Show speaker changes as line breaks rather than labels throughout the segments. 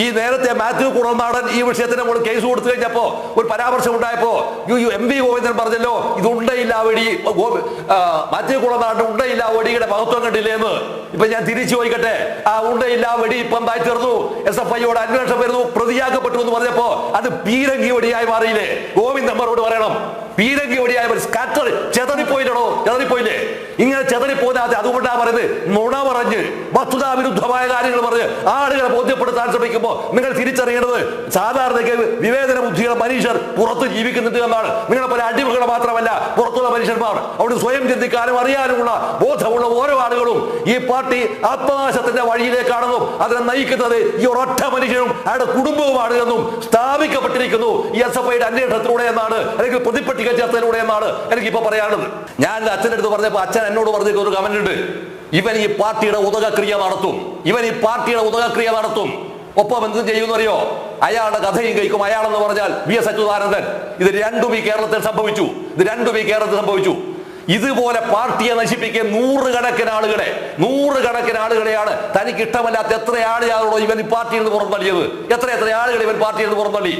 ഈ നേരത്തെ മാത്യു കുളനാടൻ ഈ വിഷയത്തിന് നമ്മൾ കേസ് കൊടുത്തു കഴിഞ്ഞപ്പോ ഒരു പരാമർശം ഉണ്ടായപ്പോ യു എം വി ഗോവിന്ദൻ പറഞ്ഞല്ലോ ഇത് ഉണ്ടയില്ല വഴി മാത്യു കുളനാടൻ ഉണ്ടയില്ല വടിയുടെ മഹത്വം കണ്ടില്ലേന്ന് ഇപ്പൊ ഞാൻ തിരിച്ചു ചോദിക്കട്ടെ ആ ഉണ്ടയില്ല വടി ഇപ്പം തായി തീർന്നു എസ് എഫ് ഐയോട് അന്വേഷണം വരുന്നു പ്രതിയാക്കപ്പെട്ടു എന്ന് പറഞ്ഞപ്പോ അത് പീരങ്കി വടിയായി മാറിയില്ലേ? ഗോവിന്ദ് മറുപടി പറയണം. പീരങ്കി വെടിയായി സ്കാറ്റർ ചെതറിപ്പോയില്ലടോ. ചെതറിപ്പോയില്ലേ? ഇങ്ങനെ ചെതറിപ്പോകാതെ അതുകൊണ്ടാ പറയുന്നത്? നുണ പറഞ്ഞ് വസ്തുതാ വിരുദ്ധമായ കാര്യങ്ങൾ പറഞ്ഞ് ആളുകളെ ബോധ്യപ്പെടുത്താൻ ശ്രമിക്കുമ്പോൾ നിങ്ങൾ തിരിച്ചറിയേണ്ടത് സാധാരണയ്ക്ക് വിവേചന ബുദ്ധിയുള്ള മനുഷ്യർ പുറത്ത് ജീവിക്കുന്നുണ്ട് എന്നാണ്. നിങ്ങളെ പോലെ അടിമകൾ മാത്രമല്ല പുറത്തുള്ള മനുഷ്യന്മാർ. അവിടെ സ്വയം ചിന്തിക്കാനും അറിയാനുമുള്ള ബോധമുള്ള ഓരോ ആളുകളും ഈ പാർട്ടി ആത്മനാശത്തിന്റെ വഴിയിലേക്കാണെന്നും അതിനെ നയിക്കുന്നത് ഈ ഒരൊറ്റ മനുഷ്യനും അയാളുടെ കുടുംബവുമാണ് എന്നും സ്ഥാപിക്കപ്പെട്ടിരിക്കുന്നു ഈ എസ് എഫ് ഐയുടെ അന്വേഷണത്തിലൂടെ എന്നാണ് അല്ലെങ്കിൽ പ്രതിപട്ടിക ചേർത്തതിലൂടെ എന്നാണ് എനിക്ക് ഇപ്പൊ പറയാനുള്ളത്. ഞാൻ അച്ഛന്റെ അടുത്ത് പറഞ്ഞപ്പോൾ അച്ഛൻ എന്നോട് പറഞ്ഞ ഒരു കമന്റ് ഉണ്ട്. ഇവൻ ഈ പാർട്ടിയുടെ ഉദകക്രിയ നടത്തും. ഇവൻ ഈ പാർട്ടിയുടെ ഉദകക്രിയ നടത്തും. ഒപ്പം എന്ത് ചെയ്യുന്നറിയോ? അയാളുടെ കഥയും കഴിക്കും അയാളെന്ന് പറഞ്ഞാൽ വി എസ് അച്യുതാനന്ദൻ. ഇത് രണ്ടും ഈ കേരളത്തിൽ സംഭവിച്ചു. ഇത് രണ്ടും ഈ കേരളത്തിൽ സംഭവിച്ചു. ഇതുപോലെ പാർട്ടിയെ നശിപ്പിക്കുക നൂറുകണക്കിന് ആളുകളെ നൂറുകണക്കിന് ആളുകളെയാണ് തനിക്ക് ഇഷ്ടമല്ലാത്ത എത്ര ആളുകളോ ഇവൻ പാർട്ടിയിൽ നിന്ന് പുറന്തള്ളിയത്? എത്ര എത്ര ആളുകൾ ഇവൻ പാർട്ടിയിൽ നിന്ന് പുറന്തള്ളി?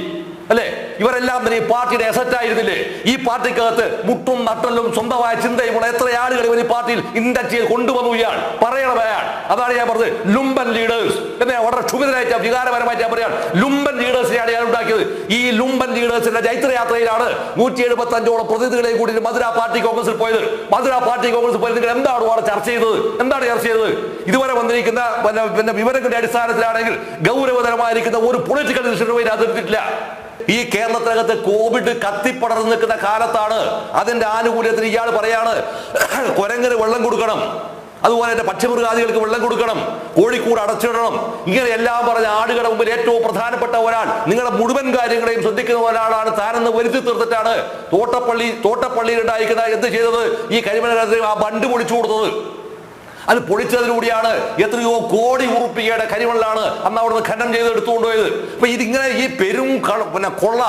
അല്ലേ? ഇവരെല്ലാം തന്നെ ഈ പാർട്ടിയുടെ എസറ്റ് ആയിരുന്നില്ലേ? ഈ പാർട്ടിക്കകത്ത് മുട്ടും നട്ടലും സ്വന്തമായ ചിന്തയുമുള്ള എത്ര ആളുകൾ ഇവർ ഈ പാർട്ടിയിൽ ഇൻഡക്ട് ചെയ്ത് കൊണ്ടുവന്നു ഇയാൾ? പറയണം അയാൾ. അതാണ് ഞാൻ പറഞ്ഞത്. ലുംബൻ ലീഡേഴ്സ് എന്നെ വളരെ ക്ഷുഭിതരായിട്ട് വികാരപരമായിട്ട് ഞാൻ പറയാം. ലുംബൻ ലീഡേഴ്സിനെയാണ് ഞാൻ ഉണ്ടാക്കിയത്. ഈ ലുംബൻ ലീഡേഴ്സിന്റെ ചൈത്രയാത്രയിലാണ് നൂറ്റി എഴുപത്തി അഞ്ചോളം പ്രതിനിധികളെ കൂടി മധുര പാർട്ടി കോൺഗ്രസിൽ പോയത്. മധുര പാർട്ടി കോൺഗ്രസിൽ പോയത് നിങ്ങൾ എന്താണ് അവിടെ ചർച്ച ചെയ്തത്? എന്താണ് ചർച്ച ചെയ്തത്? ഇതുവരെ വന്നിരിക്കുന്ന പിന്നെ വിവരങ്ങളുടെ അടിസ്ഥാനത്തിലാണെങ്കിൽ ഗൗരവതരമായിരിക്കുന്ന ഒരു പൊളിറ്റിക്കൽ ഡിസിഷനും അതിർത്തിട്ടില്ല ഈ കേരളത്തിനകത്ത് കോവിഡ് കത്തിപ്പടർന്ന് നിൽക്കുന്ന കാലത്താണ് അതിന്റെ ആനുകൂല്യത്തിന് ഇയാൾ പറയാണ് കുരങ്ങിന് വെള്ളം കൊടുക്കണം. അതുപോലെ തന്നെ പക്ഷിമൃഗാദികൾക്ക് വെള്ളം കൊടുക്കണം. കോഴിക്കൂട് അടച്ചിടണം. ഇങ്ങനെ എല്ലാം പറഞ്ഞ ആടുകളുടെ മുമ്പിൽ ഏറ്റവും പ്രധാനപ്പെട്ട ഒരാൾ നിങ്ങളുടെ മുഴുവൻ കാര്യങ്ങളെയും ശ്രദ്ധിക്കുന്ന ഒരാളാണ്. താനെന്ന് വരുത്തി തീർത്തിട്ടാണ് തോട്ടപ്പള്ളി തോട്ടപ്പള്ളിയിൽ ഉണ്ടായിരിക്കുന്ന എന്ത് ചെയ്തത്? ഈ കരിമണ ആ ബണ്ട് പൊളിച്ചു കൊടുത്തത്. അത് പൊളിച്ചതിലൂടെയാണ് എത്രയോ കോടി ഉറുപ്പികയുടെ കരിമണലാണ് അന്ന് അവിടുന്ന് ഖനനം ചെയ്ത് എടുത്തുകൊണ്ടുപോയത് അപ്പൊ ഇതിങ്ങനെ ഈ പെരും പിന്നെ കൊള്ള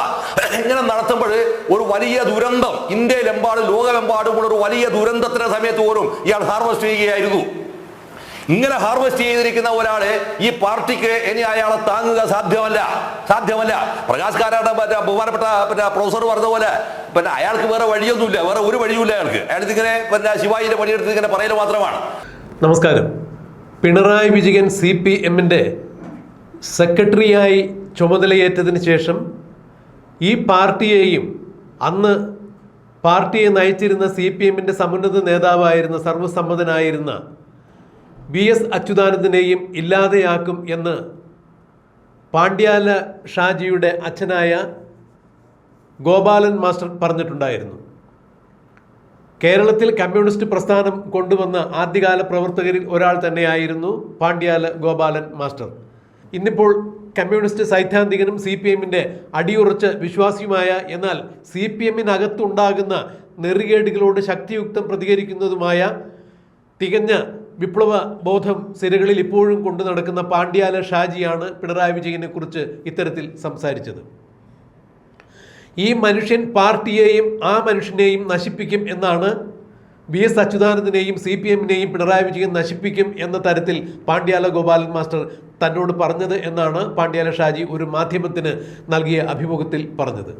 ഇങ്ങനെ നടത്തുമ്പോൾ ഒരു വലിയ ദുരന്തം ഇന്ത്യയിലെമ്പാടും ലോകമെമ്പാടുമുള്ള ഒരു വലിയ ദുരന്തത്തിന്റെ സമയത്ത് പോലും ഇയാൾ ഹാർവെസ്റ്റ് ചെയ്യുകയായിരുന്നു. ഇങ്ങനെ ഹാർവെസ്റ്റ് ചെയ്തിരിക്കുന്ന ഒരാളെ ഈ പാർട്ടിക്ക് ഇനി അയാളെ താങ്ങുക സാധ്യമല്ല സാധ്യമല്ല. പ്രകാശ് കാരാട്ട് മറ്റേ ബഹുമാനപ്പെട്ട പിന്നെ പ്രൊഫസർ പറഞ്ഞ പോലെ പിന്നെ അയാൾക്ക് വേറെ വഴിയൊന്നുമില്ല വേറെ ഒരു വഴിയുമില്ല അയാൾക്ക്. അയാൾ ഇതിങ്ങനെ പിന്നെ ശിവായിന്റെ പണിയെടുത്ത് ഇങ്ങനെ പറയൽ മാത്രമാണ്.
നമസ്കാരം. പിണറായി വിജയൻ സി പി എമ്മിന്റെ സെക്രട്ടറിയായി ചുമതലയേറ്റതിന് ശേഷം ഈ പാർട്ടിയെയും അന്ന് പാർട്ടിയെ നയിച്ചിരുന്ന സി പി എമ്മിന്റെ സമുന്നത നേതാവായിരുന്ന സർവസമ്മതനായിരുന്ന വി എസ് അച്യുതാനന്ദനെയും ഇല്ലാതെയാക്കും എന്ന് പാണ്ഡ്യാല ഷാജിയുടെ അച്ഛനായ ഗോപാലൻ മാസ്റ്റർ പറഞ്ഞിട്ടുണ്ടായിരുന്നു. കേരളത്തിൽ കമ്മ്യൂണിസ്റ്റ് പ്രസ്ഥാനം കൊണ്ടുവന്ന ആദ്യകാല പ്രവർത്തകരിൽ ഒരാൾ തന്നെയായിരുന്നു പാണ്ഡ്യാല ഗോപാലൻ മാസ്റ്റർ. ഇന്നിപ്പോൾ കമ്മ്യൂണിസ്റ്റ് സൈദ്ധാന്തികനും സി പി എമ്മിന്റെ അടിയുറച്ച് വിശ്വാസിയുമായ എന്നാൽ സി പി എമ്മിനകത്തുണ്ടാകുന്ന നെറികേടുകളോട് ശക്തിയുക്തം പ്രതികരിക്കുന്നതുമായ തികഞ്ഞ വിപ്ലവ ബോധം സിരകളിൽ ഇപ്പോഴും കൊണ്ടു നടക്കുന്ന പാണ്ഡ്യാല ഷാജിയാണ് പിണറായി വിജയനെക്കുറിച്ച് ഇത്തരത്തിൽ സംസാരിച്ചത്. ഈ മനുഷ്യൻ പാർട്ടിയെയും ആ മനുഷ്യനെയും നശിപ്പിക്കും എന്നാണ് വി എസ് അച്യുതാനന്ദനെയും സി പി എമ്മിനെയും പിണറായി വിജയൻ നശിപ്പിക്കും എന്ന തരത്തിൽ പാണ്ഡ്യാല ഗോപാലൻ മാസ്റ്റർ തന്നോട് പറഞ്ഞത് എന്നാണ് പാണ്ഡ്യാല ഷാജി ഒരു മാധ്യമത്തിന് നൽകിയ അഭിമുഖത്തിൽ പറഞ്ഞത്.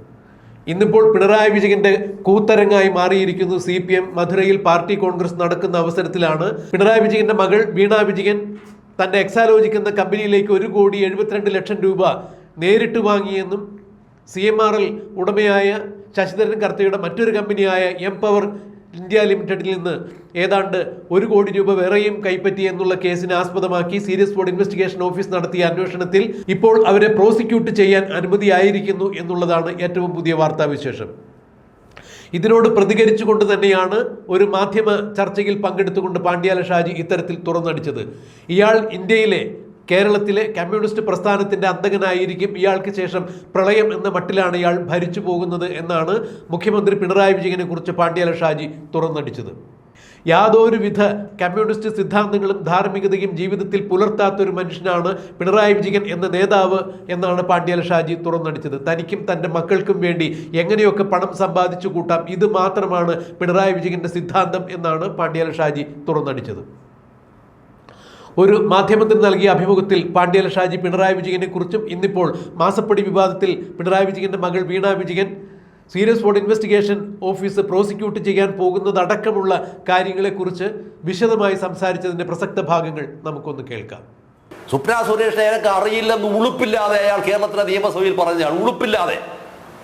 ഇന്നിപ്പോൾ പിണറായി വിജയന്റെ കൂത്തരങ്ങായി മാറിയിരിക്കുന്നു സി പി എം. മധുരയിൽ പാർട്ടി കോൺഗ്രസ് നടക്കുന്ന അവസരത്തിലാണ് പിണറായി വിജയന്റെ മകൾ വീണ വിജയൻ തന്റെ എക്സാലോജിക് എന്ന കമ്പനിയിലേക്ക് ഒരു കോടി എഴുപത്തിരണ്ട് ലക്ഷം രൂപ നേരിട്ട് വാങ്ങിയെന്നും സി എം ആർ എൽ ഉടമയായ ശശിധരൻ കർത്തയുടെ മറ്റൊരു കമ്പനിയായ എം പവർ ഇന്ത്യ ലിമിറ്റഡിൽ നിന്ന് ഏതാണ്ട് ഒരു കോടി രൂപ വേറെയും കൈപ്പറ്റി എന്നുള്ള കേസിനെ ആസ്പദമാക്കി സീരിയസ് ബോർഡ് ഇൻവെസ്റ്റിഗേഷൻ ഓഫീസ് നടത്തിയ അന്വേഷണത്തിൽ ഇപ്പോൾ അവരെ പ്രോസിക്യൂട്ട് ചെയ്യാൻ അനുമതിയായിരിക്കുന്നു എന്നുള്ളതാണ് ഏറ്റവും പുതിയ വാർത്താവിശേഷം. ഇതിനോട് പ്രതികരിച്ചുകൊണ്ട് തന്നെയാണ് ഒരു മാധ്യമ ചർച്ചയിൽ പങ്കെടുത്തുകൊണ്ട് പാണ്ഡ്യാല ഷാജി ഇത്തരത്തിൽ തുറന്നടിച്ചത്. ഇയാൾ ഇന്ത്യയിലെ കേരളത്തിലെ കമ്മ്യൂണിസ്റ്റ് പ്രസ്ഥാനത്തിന്റെ അന്തകനായിരിക്കും ഇയാൾക്ക് ശേഷം പ്രളയം എന്ന മട്ടിലാണ് ഇയാൾ ഭരിച്ചു പോകുന്നത് എന്നാണ് മുഖ്യമന്ത്രി പിണറായി വിജയനെ കുറിച്ച് പാണ്ഡ്യാല ഷാജി തുറന്നടിച്ചത്. യാതൊരുവിധ കമ്മ്യൂണിസ്റ്റ് സിദ്ധാന്തങ്ങളും ധാർമ്മികതയും ജീവിതത്തിൽ പുലർത്താത്ത ഒരു മനുഷ്യനാണ് പിണറായി വിജയൻ എന്ന നേതാവ് എന്നാണ് പാണ്ഡ്യാല ഷാജി തുറന്നടിച്ചത്. തനിക്കും തന്റെ മക്കൾക്കും വേണ്ടി എങ്ങനെയൊക്കെ പണം സമ്പാദിച്ചു കൂട്ടാം ഇത് മാത്രമാണ് പിണറായി വിജയന്റെ സിദ്ധാന്തം എന്നാണ് പാണ്ഡ്യാല ഷാജി തുറന്നടിച്ചത്. ഒരു മാധ്യമത്തിന് നൽകിയ അഭിമുഖത്തിൽ പാണ്ഡ്യല ഷാജി പിണറായി വിജയനെ കുറിച്ചും ഇന്നിപ്പോൾ മാസപ്പടി വിവാദത്തിൽ പിണറായി വിജയന്റെ മകൾ Veena Vijayan serious fraud investigation office prosecute ചെയ്യാൻ പോകുന്നതടക്കമുള്ള കാര്യങ്ങളെക്കുറിച്ച് വിശദമായി സംസാരിച്ചതിന്റെ പ്രസക്ത ഭാഗങ്ങൾ നമുക്കൊന്ന് കേൾക്കാം.
സുപ്ര സുരേഷ് എനിക്ക് അറിയില്ലെന്ന് ഉളുപ്പില്ലാതെ അയാൾ കേരളത്തിലെ നിയമസഭയിൽ പറഞ്ഞാണ് ഉളുപ്പില്ലാതെ.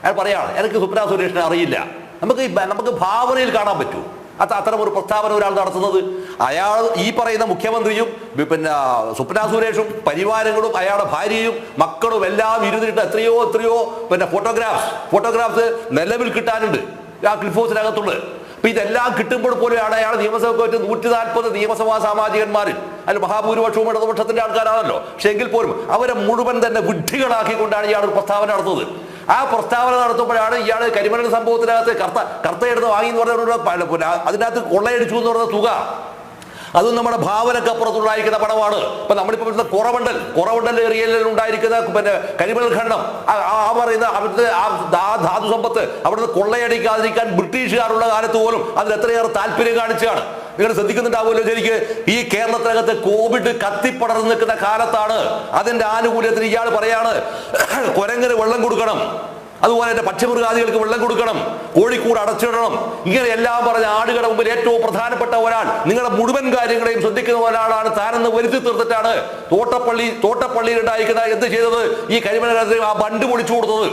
അയാൾ പറയാണ് എനിക്ക് സുപ്ര സുരേഷിനെ അറിയില്ല. നമുക്ക് നമുക്ക് ഭാവനയിൽ കാണാൻ പറ്റൂ. അത് അത്തരം ഒരു പ്രസ്താവന ഒരാൾ നടത്തുന്നത്. അയാൾ ഈ പറയുന്ന മുഖ്യമന്ത്രിയും പിന്നെ സ്വപ്ന സുരേഷും പരിവാരങ്ങളും അയാളുടെ ഭാര്യയും മക്കളും എല്ലാം ഇരുന്നിട്ട് എത്രയോ എത്രയോ പിന്നെ ഫോട്ടോഗ്രാഫ്സ് ഫോട്ടോഗ്രാഫ്സ് നിലവിൽ കിട്ടാനുണ്ട്. ആ ക്ലിഫ് ഹൗസിനകത്തുണ്ട് അപ്പൊ ഇതെല്ലാം കിട്ടുമ്പോൾ പോലെയാണ് അയാൾ നിയമസഭയ്ക്ക് പോയിട്ട് നൂറ്റി നാൽപ്പത് നിയമസഭാ സാമാജികന്മാരിൽ അതിൽ മഹാഭൂരിപക്ഷവും ഇടതുപക്ഷത്തിന്റെ ആൾക്കാരാണല്ലോ. പക്ഷെ എങ്കിൽ പോലും അവരെ മുഴുവൻ തന്നെ വിഡ്ഢികളാക്കിക്കൊണ്ടാണ് ഇയാൾ ഒരു പ്രസ്താവന നടത്തുന്നത്. ആ പ്രസ്താവന നടത്തുമ്പോഴാണ് ഇയാൾ കരിമണൽ സംഭവത്തിനകത്ത് കർത്ത കർത്തയെടുത്ത് വാങ്ങി എന്ന് പറഞ്ഞ അതിനകത്ത് കൊള്ളയടിച്ചു എന്ന് പറഞ്ഞ തുക അതും നമ്മുടെ ഭാവനക്കപ്പുറത്തുണ്ടായിരിക്കുന്ന പണമാണ് ഇപ്പൊ നമ്മളിപ്പോ കുറവുണ്ടൽ കുറവണ്ടൽ ഏരിയയിൽ ഉണ്ടായിരിക്കുന്ന പിന്നെ കരിമൽ ഖണ്ഡം. ആ പറയുന്ന അവിടുത്തെ ആ ധാതു സമ്പത്ത് അവിടുന്ന് കൊള്ളയടിക്കാതിരിക്കാൻ ബ്രിട്ടീഷുകാരുള്ള കാലത്ത് പോലും അതിൽ എത്രയേറെ താല്പര്യം കാണിച്ചാണ് നിങ്ങൾ ശ്രദ്ധിക്കുന്നുണ്ടാവുമല്ലോ ശരിക്ക്. ഈ കേരളത്തിനകത്ത് കോവിഡ് കത്തിപ്പടർന്ന് നിൽക്കുന്ന കാലത്താണ് അതിന്റെ ആനുകൂല്യത്തിന് ഇയാൾ പറയാണ് കുരങ്ങന് വെള്ളം കൊടുക്കണം. അതുപോലെ തന്നെ പക്ഷിമൃഗാദികൾക്ക് വെള്ളം കൊടുക്കണം കോഴിക്കൂട് അടച്ചിടണം. ഇങ്ങനെ എല്ലാം പറഞ്ഞ ആടുകളുടെ മുമ്പിൽ ഏറ്റവും പ്രധാനപ്പെട്ട ഒരാൾ നിങ്ങളുടെ മുഴുവൻ കാര്യങ്ങളെയും ശ്രദ്ധിക്കുന്ന ഒരാളാണ്. താനെന്ന് വരുത്തി തീർത്തിട്ടാണ് തോട്ടപ്പള്ളി തോട്ടപ്പള്ളിയിൽ ഉണ്ടായിരിക്കുന്ന എന്ത് ചെയ്തത്? ഈ കരിമല ആ ബണ്ട് പൊളിച്ചു കൊടുത്തത്.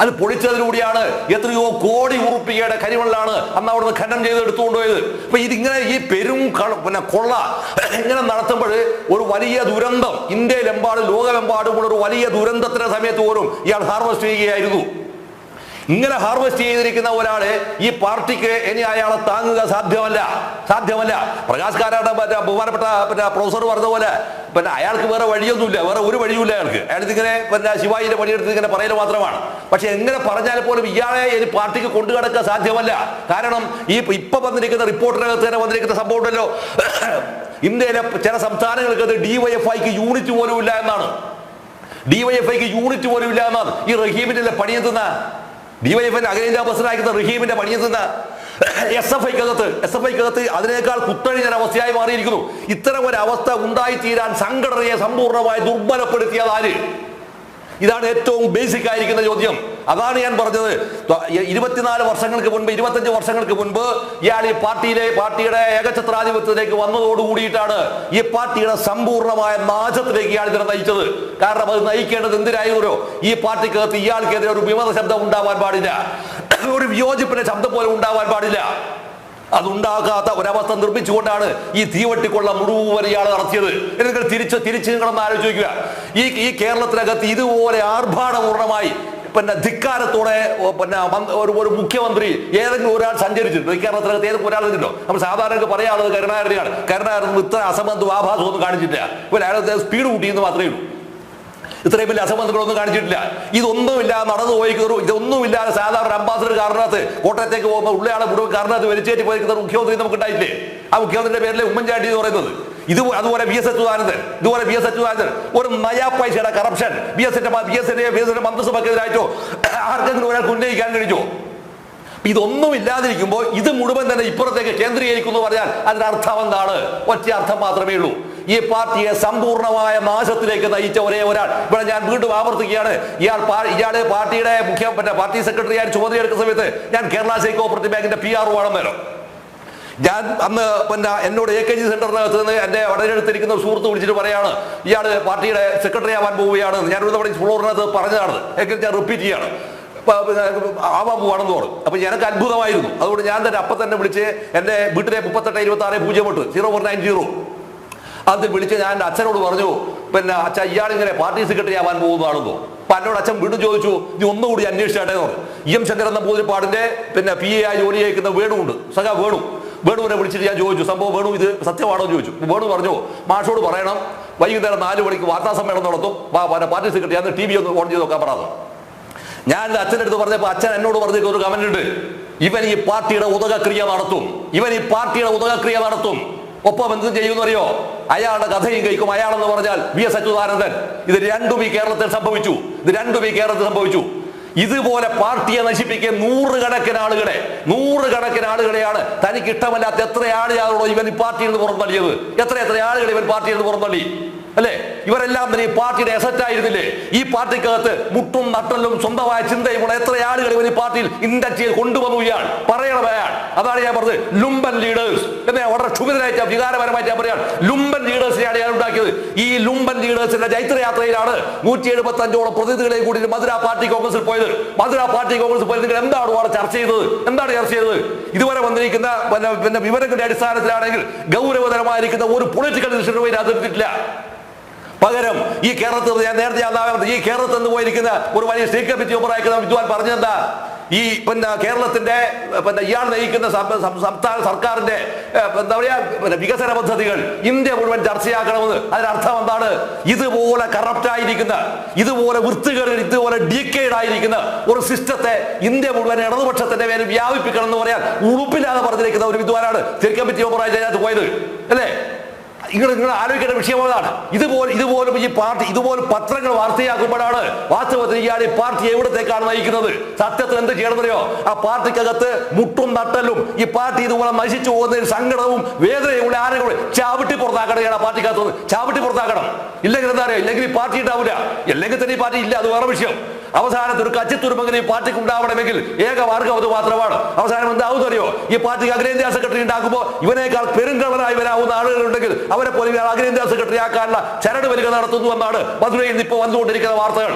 അത് പൊളിച്ചതിലൂടെയാണ് എത്രയോ കോടി ഉറുപ്പികയുടെ കരിമണലാണ് അന്ന് അവിടുന്ന് ഖനനം ചെയ്ത് എടുത്തുകൊണ്ടുപോയത് അപ്പൊ ഇതിങ്ങനെ ഈ പെരും പിന്നെ കൊള്ള ഇങ്ങനെ നടത്തുമ്പോൾ ഒരു വലിയ ദുരന്തം ഇന്ത്യയിലെമ്പാടും ലോകമെമ്പാടുമുള്ള ഒരു വലിയ ദുരന്തത്തിന്റെ സമയത്ത് പോലും ഇയാൾ ഹാർവസ്റ്റ് ചെയ്യുകയായിരുന്നു. ഇങ്ങനെ ഹാർവെസ്റ്റ് ചെയ്തിരിക്കുന്ന ഒരാളെ ഈ പാർട്ടിക്ക് ഇനി അയാളെ താങ്ങുക സാധ്യമല്ല. സാധ്യമല്ല. പ്രകാശ് കാരാട്ട് മറ്റേ ബഹുമാനപ്പെട്ട പിന്നെ പ്രൊഫസർ പറഞ്ഞ പോലെ പിന്നെ അയാൾക്ക് വേറെ വഴിയൊന്നുമില്ല. വേറെ ഒരു വഴിയുമില്ല അയാൾക്ക്. അയാൾ ഇങ്ങനെ പിന്നെ ശിവായിന്റെ പണിയെടുത്ത് ഇങ്ങനെ പറയൽ മാത്രമാണ്. പക്ഷെ എങ്ങനെ പറഞ്ഞാൽ പോലും ഇയാളെ ഇനി പാർട്ടിക്ക് കൊണ്ടു സാധ്യമല്ല. കാരണം ഈ ഇപ്പൊ വന്നിരിക്കുന്ന റിപ്പോർട്ടിനകത്ത് തന്നെ വന്നിരിക്കുന്ന സംഭവം ഉണ്ടല്ലോ. ഇന്ത്യയിലെ ചില സംസ്ഥാനങ്ങൾക്ക് അത് ഡിവൈഎഫ്ഐക്ക് യൂണിറ്റ് പോലും ഇല്ല എന്നാണ്. ഡിവൈഎഫ്ഐക്ക് യൂണിറ്റ് പോലും ഇല്ല എന്നാണ്. ഈ റഹീമിന്റെ പണിയെത്തുന്ന ഡിവൈഎഫിന്റെ അഖിലേന്ത്യാ പ്രസിഡന്റായിരിക്കുന്ന റഹീമിന്റെ പണിയെത്തുന്ന എസ് എഫ് ഐക്കകത്ത് എസ് എഫ് ഐക്കകത്ത് അതിനേക്കാൾ കുത്തഴിഞ്ഞ അവസ്ഥയായി മാറിയിരിക്കുന്നു ഇത്തരം ഒരു അവസ്ഥ ഉണ്ടായിത്തീരാൻ സംഘടനയെ സമ്പൂർണമായി ദുർബലപ്പെടുത്തിയത് ആര് ഇതാണ് ഏറ്റവും ബേസിക് ആയിരിക്കുന്ന ചോദ്യം. അതാണ് ഞാൻ പറഞ്ഞത്. ഇരുപത്തിനാല് വർഷങ്ങൾക്ക് മുൻപ് ഇരുപത്തഞ്ച് വർഷങ്ങൾക്ക് മുൻപ് ഇയാൾ ഈ പാർട്ടിയിലെ പാർട്ടിയുടെ ഏകഛത്രാധിപത്യത്തിലേക്ക് വന്നതോടുകൂടിയിട്ടാണ് ഈ പാർട്ടിയുടെ സമ്പൂർണമായ നാശത്തിലേക്ക് ഇയാൾ ഇതിനെ നയിച്ചത്. കാരണം അത് നയിക്കേണ്ടത് എന്തിനായിരുന്നോ? ഈ പാർട്ടിക്കകത്ത് ഇയാൾക്കെതിരെ ഒരു വിമത ശബ്ദം ഉണ്ടാവാൻ പാടില്ല. ഒരു വിയോജിപ്പിന്റെ ശബ്ദം പോലും ഉണ്ടാവാൻ പാടില്ല. അതുണ്ടാകാത്ത ഒരവസ്ഥ നിർമ്മിച്ചുകൊണ്ടാണ് ഈ തീവട്ടിക്കൊള്ള മുഴുവൻ ഇയാൾ നടത്തിയത്. നിങ്ങൾ തിരിച്ച് തിരിച്ച് നിങ്ങളൊന്ന് ആലോചിക്കുക. ഈ ഈ കേരളത്തിനകത്ത് ഇതുപോലെ ആർഭാടപൂർണമായി പിന്നെ ധിക്കാരത്തോടെ പിന്നെ ഒരു ഒരു മുഖ്യമന്ത്രി ഏതെങ്കിലും ഒരാൾ സഞ്ചരിച്ചിട്ടുണ്ടോ? ഈ കേരളത്തിനകത്ത് ഏതെങ്കിലും ഒരാൾ ഇരുന്നോ നമ്മൾ സാധാരണ പറയാനുള്ളത് കരുണാകരനെയാണ്. കരുണാകരൻ ഇത്ര അസംബന്ധം ആഭാസവും ഒന്നും കാണിച്ചിട്ടില്ല. ഒരു സ്പീഡ് കൂട്ടിയെന്ന് മാത്രമേ ഉള്ളൂ. ഇത്രയും വലിയ അസംബന്ധങ്ങളൊന്നും കാണിച്ചിട്ടില്ല. ഇതൊന്നുമില്ല നടന്നു പോയിരിക്കുന്ന ഇതൊന്നുമില്ലാതെ സാധാരണ അംബാസഡർ കാരണത്ത് കോട്ടയത്തേക്ക് പോകുമ്പോൾ ഉള്ളയാളെ മുഴുവൻ കാരണത്ത് വലിച്ചേറ്റി പോയിരിക്കുന്ന മുഖ്യമന്ത്രി നമുക്ക് ഉണ്ടായില്ലേ ആ മുഖ്യമന്ത്രിയുടെ പേരിലെ ഉമ്മൻചാണ്ടി എന്ന് പറയുന്നത്. ഇത് അതുപോലെ ബി എസ് അച്യുതാനന്ദൻ. ഇതുപോലെ ബി എസ് അച്യുതാനന്ദൻ. ഒരു നയാ പൈസയുടെ corruption B S B S B S മന്ത്രിസഭക്കെതിരായിട്ടോ ആർക്കെങ്കിലും ഒരാൾക്ക് ഉന്നയിക്കാൻ കഴിഞ്ഞോ? ഇതൊന്നും ഇല്ലാതിരിക്കുമ്പോൾ ഇത് മുഴുവൻ തന്നെ ഇപ്പുറത്തേക്ക് കേന്ദ്രീകരിക്കുന്നു പറഞ്ഞാൽ അതിന്റെ അർത്ഥം എന്താണ്? ഒറ്റ അർത്ഥം മാത്രമേ ഉള്ളൂ. ഈ പാർട്ടിയെ സമ്പൂർണമായ നാശത്തിലേക്ക് നയിച്ച ഒരേ ഒരാൾ. ഇവിടെ ഞാൻ വീണ്ടും ആവർത്തിക്കുകയാണ്. ഇയാൾ ഇയാൾ പാർട്ടിയുടെ മുഖ്യ പാർട്ടി സെക്രട്ടറി ആയി ചുമതലയെടുക്കുന്ന സമയത്ത് ഞാൻ കേരള സ്റ്റേറ്റ് കോപ്പറേറ്റീവ് ബാങ്കിന്റെ പി ആർ ആണെന്നല്ലോ ഞാൻ അന്ന് പിന്നെ എന്നോട് എ കെ ജി സെന്ററിനകത്ത് നിന്ന് എന്റെ വടകെടുത്തിരിക്കുന്ന ഒരു സുഹൃത്ത് വിളിച്ചിട്ട് പറയാണ് ഇയാൾ പാർട്ടിയുടെ സെക്രട്ടറി ആവാൻ പോവുകയാണ്. ഞാൻ ഇവിടെ ഫ്ലോറിനകത്ത് പറഞ്ഞതാണ്. എങ്കിൽ ഞാൻ റിപ്പീറ്റ് ചെയ്യാണ്. ആവാൻ പോവാണെന്ന് പറഞ്ഞു. അപ്പൊ എനിക്ക് അത്ഭുതമായിരുന്നു. അതുകൊണ്ട് ഞാൻ തന്നെ അപ്പൊ തന്നെ വിളിച്ച് എന്റെ വീട്ടിലെ മുപ്പത്തെട്ട് ഇരുപത്തി ആറ് പൂജ്യം എട്ട് സീറോ ഫോർ നയൻ സീറോ അത് വിളിച്ച് ഞാൻ എന്റെ അച്ഛനോട് പറഞ്ഞു പിന്നെ അച്ഛൻ ഇയാളിങ്ങനെ പാർട്ടി സെക്രട്ടറി ആവാൻ പോകുന്നതാണെന്നോ? അപ്പൊ എന്നോട് അച്ഛൻ വീണ്ടും ചോദിച്ചു നീ ഒന്നുകൂടി അന്വേഷിച്ചാട്ടെ എന്ന് പറഞ്ഞു ഇ എം ശങ്കരൻ നമ്പൂതിരിപ്പാടിന്റെ പിന്നെ പി എ ആയി ജോലി അയക്കുന്ന വേണുണ്ട് സഖാ വേണു. വേണുവിനെ വിളിച്ചിട്ട് ഞാൻ ചോദിച്ചു സംഭവം വേണു ഇത് സത്യമാണോ? എന്ന് ചോദിച്ചു. വേണു പറഞ്ഞു മാഷോട് പറയണം വൈകുന്നേരം നാല് മണിക്ക് വാർത്താ സമ്മേളനം നടത്തും. പാർട്ടി സെക്രട്ടറി അന്ന് ടി വി ഒന്ന് ഓൺ ചെയ്ത് നോക്കാൻ പറയാതെ എന്റെ അച്ഛന്റെ അടുത്ത് പറഞ്ഞപ്പോൾ അച്ഛൻ എന്നോട് പറഞ്ഞ ഒരു കമന്റ് ഉണ്ട്. ഇവൻ ഈ പാർട്ടിയുടെ ഉദകക്രിയ നടത്തും. ഇവൻ ഈ പാർട്ടിയുടെ ഉദകക്രിയ നടത്തും. ഒപ്പം എന്തും ചെയ്യുമെന്ന് അറിയോ അയാളുടെ കഥയും കഴിക്കും അയാളെന്ന് പറഞ്ഞാൽ വി എസ് അച്യുതാനന്ദൻ. ഇത് രണ്ടും ഈ കേരളത്തിൽ സംഭവിച്ചു. ഇത് രണ്ടും ഈ കേരളത്തിൽ സംഭവിച്ചു. ഇതുപോലെ പാർട്ടിയെ നശിപ്പിക്കാൻ നൂറുകണക്കിന് ആളുകളെ നൂറുകണക്കിന് ആളുകളെയാണ് തനിക്ക് ഇഷ്ടമല്ലാത്ത എത്ര ആളുകളോ ഇവൻ പാർട്ടിയിൽ നിന്ന് പുറന്തള്ളിയത്? എത്ര എത്ര ആളുകൾ ഇവൻ പാർട്ടിയിൽ നിന്ന് പുറന്തള്ളി? അല്ലേ? ഇവരെല്ലാം തന്നെ ഈ പാർട്ടിയുടെ എസറ്റ് ആയിരുന്നില്ലേ? ഈ പാർട്ടിക്കകത്ത് മുട്ടും നട്ടലും സ്വന്തമായ ചിന്തയുമുള്ള എത്ര ആളുകൾ ഇവർ ഈ പാർട്ടിയിൽ ഇൻഡക്ട് ചെയ്ത് കൊണ്ടുവന്നു ഇയാൾ? പറയണം അയാൾ. അതാണ് ഞാൻ പറഞ്ഞത്. ലുംബൻ ലീഡേഴ്സ് എന്നെ വളരെ ക്ഷുഭിതരായിട്ട് വികാരപരമായിട്ട് ഞാൻ പറയാം. ലുംബൻ ലീഡേഴ്സിനെയാണ് ഞാൻ ഉണ്ടാക്കിയത്. ഈ ലുംബൻ ലീഡേഴ്സിന്റെ ചൈത്രയാത്രയിലാണ് നൂറ്റി എഴുപത്തി അഞ്ചോളം പ്രതിനിധികളെ കൂടി മധുര പാർട്ടി കോൺഗ്രസിൽ പോയത്. മധുര പാർട്ടി കോൺഗ്രസിൽ പോയത് നിങ്ങൾ എന്താണ് അവിടെ ചർച്ച ചെയ്തത്? എന്താണ് ചർച്ച ചെയ്തത്? ഇതുവരെ വന്നിരിക്കുന്ന പിന്നെ വിവരങ്ങളുടെ അടിസ്ഥാനത്തിലാണെങ്കിൽ ഗൗരവതരമായിരിക്കുന്ന ഒരു പൊളിറ്റിക്കൽ ഡിസിഷനും അതിർത്തിട്ടില്ല പകരം ഈ കേരളത്തിൽ ഞാൻ നേരത്തെ ഈ കേരളത്തിൽ നിന്ന് പോയിരിക്കുന്ന ഒരു വലിയ സ്റ്റേറ്റ് കമ്മിറ്റി ഒപ്പറായിരിക്കുന്ന വിദ്വാൻ പറഞ്ഞെന്താ ഈ പിന്നെ കേരളത്തിന്റെ പിന്നെ ഇയാൾ നയിക്കുന്ന സംസ്ഥാന സർക്കാരിന്റെ എന്താ പറയാ വികസന പദ്ധതികൾ ഇന്ത്യ മുഴുവൻ ചർച്ചയാക്കണമെന്ന് അതിനർത്ഥം എന്താണ്? ഇതുപോലെ കറപ്റ്റ് ആയിരിക്കുന്ന ഇതുപോലെ വൃത്തികൾ ഇതുപോലെ ഡീക്കേഡ് ആയിരിക്കുന്ന ഒരു സിസ്റ്റത്തെ ഇന്ത്യ മുഴുവൻ ഇടതുപക്ഷത്തിന്റെ പേരിൽ വ്യാപിപ്പിക്കണം എന്ന് പറയാൻ ഉളുപ്പില്ലാതെ പറഞ്ഞിരിക്കുന്ന ഒരു വിദ്വാനാണ് തിരുക്കമ്പറ്റി ഓപ്പറായി അതിനകത്ത് പോയത്. അല്ലേ? നിങ്ങൾ നിങ്ങൾ ആലോചിക്കേണ്ട വിഷയമാണ് ഇതുപോലെ ഇതുപോലും ഈ പാർട്ടി ഇതുപോലെ പത്രങ്ങൾ വാർത്തയാക്കുമ്പോഴാണ് വാസ്തവത്തിൽ ഇയാൾ ഈ പാർട്ടി എവിടത്തേക്കാണ് നയിക്കുന്നത്? സത്യത്തിൽ എന്ത് ചെയ്യണമെന്നറിയോ? ആ പാർട്ടിക്കകത്ത് മുട്ടും നട്ടലും ഈ പാർട്ടി ഇതുപോലെ നശിച്ചു പോകുന്ന ഒരു സങ്കടവും വേദനയും ഉള്ള ആരെങ്കിലും ചാവിട്ടി പുറത്താക്കണം ആ പാർട്ടിക്കകത്ത്. ചാവിട്ടി പുറത്താക്കണം. ഇല്ലെങ്കിൽ എന്താ അറിയാം? ഇല്ലെങ്കിൽ ഈ പാർട്ടി ഉണ്ടാവില്ല. അല്ലെങ്കിൽ തന്നെ ഈ പാർട്ടി ഇല്ല. അത് വേറെ വിഷയം. അവസാനത്ത് ഒരു കച്ചിത്തുരുമെങ്കിലും ഈ പാർട്ടിക്ക് ഉണ്ടാവണമെങ്കിൽ ഏക മാർഗം അത് മാത്രമാണ്. അവസാനം എന്താവും അറിയോ? ഈ പാർട്ടിക്ക് അഖിലേന്ത്യാ സെക്രട്ടറി ഉണ്ടാക്കുമ്പോൾ ഇവനേക്കാൾ പെരുങ്കള്ളനായി വരാവുന്ന ആളുകളുണ്ടെങ്കിൽ അവരെ പോലെ അഖിലേന്ത്യാ സെക്രട്ടറി ആക്കാനുള്ള ചരട് വരിക നടത്തുന്നു എന്നാണ് മധുരയിൽ ഇപ്പോൾ വന്നുകൊണ്ടിരിക്കുന്ന വാർത്തകൾ.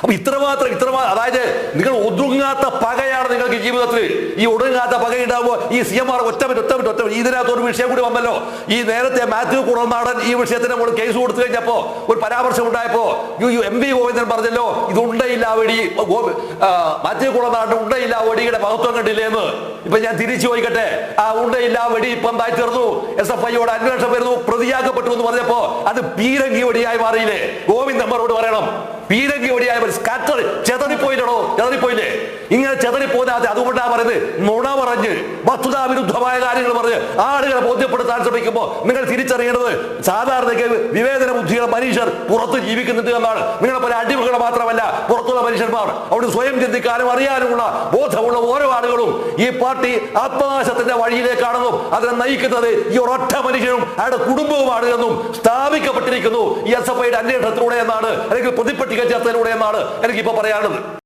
അപ്പൊ ഇത്രമാത്രം ഇത്രമാത്രം അതായത് നിങ്ങൾ ഒതുങ്ങാത്ത പകയാണ് നിങ്ങൾക്ക് ജീവിതത്തിൽ. ഈ ഒടുങ്ങാത്ത പക ഉണ്ടാകുമ്പോൾ ഈ സി എം ആർ ഒറ്റ മിനിറ്റ് ഒറ്റ മിനിറ്റ് ഒറ്റ മിനിറ്റ്. ഇതിനകത്ത് ഒരു വിഷയം കൂടി വന്നല്ലോ. ഈ നേരത്തെ മാത്യു കുളനാടൻ ഈ വിഷയത്തിന് നമ്മൾ കേസ് കൊടുത്തു കഴിഞ്ഞപ്പോ ഒരു പരാമർശം ഉണ്ടായപ്പോ യു എം വി ഗോവിന്ദൻ പറഞ്ഞല്ലോ ഇത് ഉണ്ടയില്ല മാത്യു കുളനാടൻ ഉണ്ടയില്ല വെടിയുടെ മഹത്വം കണ്ടില്ലേ എന്ന്. ഇപ്പൊ ഞാൻ തിരിച്ചു ചോദിക്കട്ടെ. ആ ഉണ്ടയില്ല വെടി ഇപ്പം എന്തായി തീർന്നു. എസ് എഫ് ഐയോട് അന്വേഷണം വരുന്നു. പ്രതിയാക്കപ്പെട്ടു എന്ന് പറഞ്ഞപ്പോ അത് പീരങ്കി വെടിയായി മാറിയില്ലേ? ഗോവിന്ദന്മാരോട് പറയണം. പീരങ്കി വെടിയായി സ്കാറ്റർ ചെതറിപ്പോയില്ലടോ ചെതറിപ്പോയില്ലേ? ഇങ്ങനെ ചെതറിപ്പോകാതെ അതുകൊണ്ടാ പറയുന്നത് നുണ പറഞ്ഞ് വസ്തുതാ വിരുദ്ധമായ കാര്യങ്ങൾ പറഞ്ഞ് ആളുകളെ ബോധ്യപ്പെടുത്താൻ ശ്രമിക്കുമ്പോൾ നിങ്ങൾ തിരിച്ചറിയേണ്ടത് സാധാരണ വിവേചന ബുദ്ധിയുള്ള മനുഷ്യർ പുറത്ത് ജീവിക്കുന്നുണ്ട് എന്നാണ്. നിങ്ങളെ പോലെ അടിമകൾ മാത്രമല്ല പുറത്തുള്ള മനുഷ്യന്മാർ. അവിടെ സ്വയം ചിന്തിക്കാനും അറിയാനുമുള്ള ബോധമുള്ള ഓരോ ആളുകളും ഈ പാർട്ടി ആത്മനാശത്തിന്റെ വഴിയിലേക്കാണെന്നും അതിനെ നയിക്കുന്നത് ഈ ഒരൊറ്റ മനുഷ്യനും അയാളുടെ കുടുംബവുമാണ് എന്നും സ്ഥാപിക്കപ്പെട്ടിരിക്കുന്നു ഈ എസ് എഫ് ഐയുടെ അന്വേഷണത്തിലൂടെ എന്നാണ് അല്ലെങ്കിൽ പ്രതിപട്ടിക ചേർത്തതിലൂടെ എന്നാണ് എനിക്കിപ്പോ പറയാനുള്ളത്.